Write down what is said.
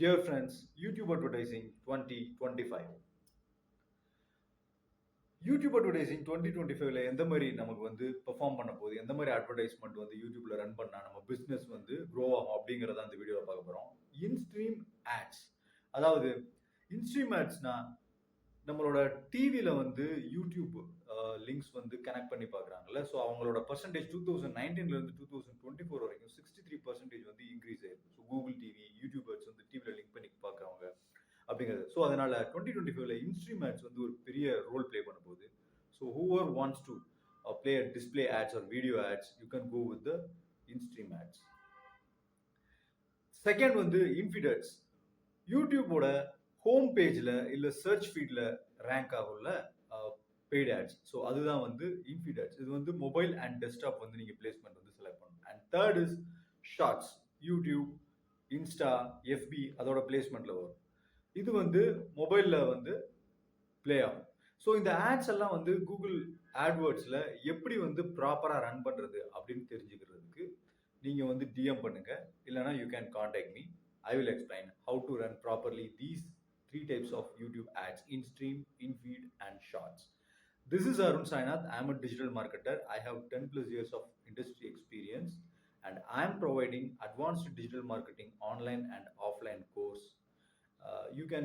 Dear friends YouTube advertising twenty twenty five YouTube advertising twenty twenty ஃபைவ்ல எந்த மாதிரி நமக்கு வந்து பெர்ஃபார்ம் பண்ண போகுது? எந்த மாதிரி அட்வர்டைஸ்மெண்ட் வந்து யூடியூப்ல ரன் பண்ணால் நம்ம பிஸ்னஸ் வந்து க்ரோ ஆகும் அப்படிங்கிறத அந்த வீடியோவில் பார்க்க போகிறோம் இன்ஸ்ட்ரீம் ஆட்ஸ் அதாவது இன்ஸ்ட்ரீம் ஆட்ஸ்னா நம்மளோட டிவியில் வந்து யூடியூப் லிங்க்ஸ் வந்து கனெக்ட் பண்ணி பார்க்குறாங்கல்ல. ஸோ அவங்களோட பர்சன்டேஜ் டூ தௌசண்ட் நைன்டீன்லேருந்து டூ தௌசண்ட் டுவெண்ட்டி ஃபோர் வரைக்கும் சிக்ஸ்டி த்ரீ பர்சன்டேஜ் வந்து இன்க்ரீஸ் ஆயிருக்கு. ஸோ கூகுள் டிவி யூடியூபர்ஸ் வந்து டிவியில் லிங்க் பண்ணி பார்க்குறவங்க அப்படிங்கிறது. ஸோ அதனால டுவெண்ட்டி டுவெண்ட்டி ஃபைவ்ல இன்ஸ்ட்ரீம் ஆட்ஸ் வந்து ஒரு பெரிய ரோல் ப்ளே பண்ண போகுது so whoever wants to play display ads or video ads you can go with the instream ads second வந்து இன்ஃபிடர்ஸ் யூடியூபோட ஹோம் பேஜில் இல்லை சர்ச் ஃபீல்டில் ரேங்க் ஆகும்ல பெய்ட் ஆட்ஸ் ஸோ அதுதான் வந்து இன்ஃபிட் ஆட்ஸ் இது வந்து மொபைல் அண்ட் டெஸ்க்டாப் வந்து நீங்கள் பிளேஸ்மெண்ட் வந்து செலக்ட் பண்ணணும். And third is shorts YouTube Insta எஃபி அதோட பிளேஸ்மெண்ட்டில் வரும். இது வந்து மொபைலில் வந்து ப்ளே ஆகும் ஸோ இந்த ஆட்ஸ் எல்லாம் வந்து கூகுள் ஆட்வேர்ட்ஸில் எப்படி வந்து ப்ராப்பராக ரன் பண்ணுறது அப்படின்னு தெரிஞ்சுக்கிறதுக்கு நீங்கள் வந்து டிஎம் பண்ணுங்க இல்லைனா you can contact me I will explain how to run properly these three types of YouTube ads in stream in feed and shorts This is Arun Sainath. I am a digital marketer. I have 10 plus years of industry experience and I am providing advanced digital marketing online and you can